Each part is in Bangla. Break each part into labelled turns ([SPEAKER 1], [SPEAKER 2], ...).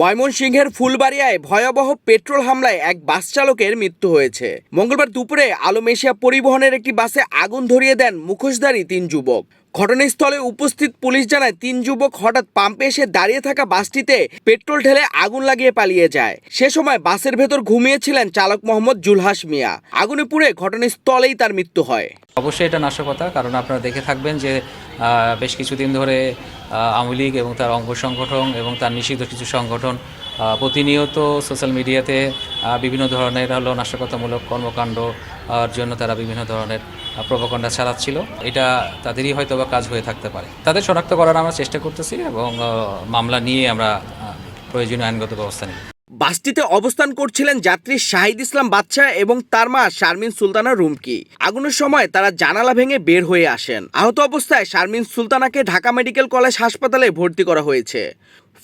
[SPEAKER 1] ময়মনসিংহের ফুলবাড়িয়ায় ভয়াবহ পেট্রোল হামলায় এক বাস চালকের মৃত্যু হয়েছে। মঙ্গলবার দুপুরে আলম এশিয়া পরিবহনের একটি বাসে আগুন ধরিয়ে দেন মুখোশধারী তিন যুবক। ঘটনাস্থলে উপস্থিত পুলিশ জানায়, তিন যুবক হঠাৎ পাম্পে এসে দাঁড়িয়ে থাকা বাসটিতে পেট্রোল ঢেলে আগুন লাগিয়ে পালিয়ে যায়। সে সময় বাসের ভেতর ঘুমিয়েছিলেন চালক মোহাম্মদ জুলহাস মিয়া। আগুনে পুড়ে ঘটনাস্থলেই তার মৃত্যু হয়।
[SPEAKER 2] অবশ্যই এটা নাশকতা, কারণ আপনারা দেখে থাকবেন যে বেশ কিছুদিন ধরে আওয়ামী লীগ এবং তার অঙ্গ সংগঠন এবং তার নিষিদ্ধ কিছু সংগঠন প্রতিনিয়ত সোশ্যাল মিডিয়াতে বিভিন্ন ধরনের হলো নাশকতামূলক কর্মকাণ্ড জন্য তারা বিভিন্ন ধরনের প্রবকণ্ডা চালাচ্ছিল। এটা তাদেরই হয়তো বা কাজ হয়ে থাকতে পারে। তাদের শনাক্ত করার আমরা চেষ্টা করতেছি এবং মামলা নিয়ে আমরা প্রয়োজনীয় আইনগত ব্যবস্থা নিই
[SPEAKER 1] বাসটিতে অবস্থান করছিলেন যাত্রী শাহিদ ইসলাম বাদশাহ এবং তার মা শারমিন সুলতানা রুমকি। আগুনের সময় তারা জানালা ভেঙে বের হয়ে আসেন। আহত অবস্থায় শারমিন সুলতানাকে ঢাকা মেডিকেল কলেজ হাসপাতালে ভর্তি করা হয়েছে।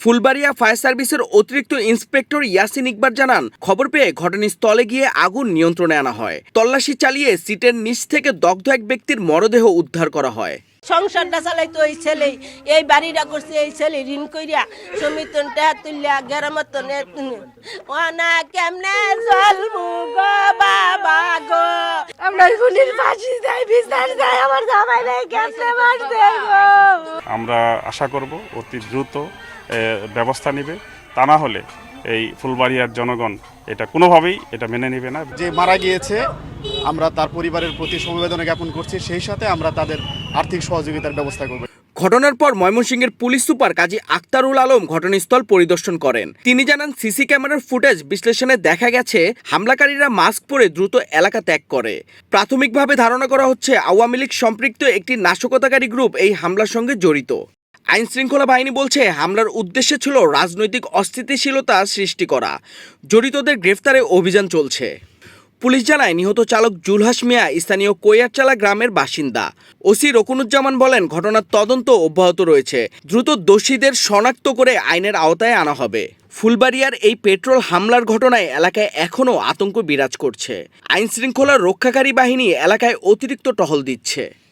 [SPEAKER 1] ফুলবাড়িয়া ফায়ার সার্ভিসের অতিরিক্ত ইন্সপেক্টর ইয়াসিন ইকবার জানান খবর পেয়ে ঘটনাস্থলে গিয়ে আগুন নিয়ন্ত্রণে আনা হয়। তল্লাশি চালিয়ে সিটের নিচ থেকে দগ্ধ এক ব্যক্তির মরদেহ উদ্ধার করা হয়।
[SPEAKER 3] সংসারটা চালাইতো এই ছেলে এই বাড়িটা করছে এই ছেলে ঋণ কইরা সমিতন টা তুলিয়া গেরামতন ওনা কেমনে জলমু গো বাবা গো? আমরা গুলির ফাঁসি দেয় বিচার দেয় আমার জামাই নাই কেমনে মারছে গো?
[SPEAKER 4] আমরা আশা করব অতি দ্রুত ব্যবস্থা নেবে তা না হলে এই ফুলবাড়িয়ার জনগণ এটা কোনোভাবেই এটা মেনে নেবে না।
[SPEAKER 5] যে মারা গিয়েছে আমরা তার পরিবারের প্রতি সমবেদনা জ্ঞাপন করছি সেই সাথে আমরা তাদের আর্থিক সহযোগিতার ব্যবস্থা করব।
[SPEAKER 1] ঘটনার পর ময়মনসিংহের পুলিশ সুপার কাজী আক্তারুল আলম ঘটনাস্থল পরিদর্শন করেন। তিনি জানান সিসি ক্যামেরার ফুটেজ বিশ্লেষণে দেখা গেছে হামলাকারীরা মাস্ক পরে দ্রুত এলাকা ত্যাগ করে। প্রাথমিকভাবে ধারণা করা হচ্ছে আওয়ামী লীগ সম্পৃক্ত একটি নাশকতাকারী গ্রুপ এই হামলার সঙ্গে জড়িত। আইন শৃঙ্খলা বাহিনী বলছে, হামলার উদ্দেশ্য ছিল রাজনৈতিক অস্থিতিশীলতা সৃষ্টি করা। জড়িতদের গ্রেফতারে অভিযান চলছে। পুলিশ জানায়, নিহত চালক জুলহাস মিয়া স্থানীয় কৈয়ারচালা গ্রামের বাসিন্দা। ওসি রকুনুজ্জামান বলেন, ঘটনার তদন্ত অব্যাহত রয়েছে। দ্রুত দোষীদের শনাক্ত করে আইনের আওতায় আনা হবে। ফুলবাড়িয়ার এই পেট্রোল হামলার ঘটনায় এলাকায় এখনও আতঙ্ক বিরাজ করছে। আইন শৃঙ্খলা রক্ষাকারী বাহিনী এলাকায় অতিরিক্ত টহল দিচ্ছে।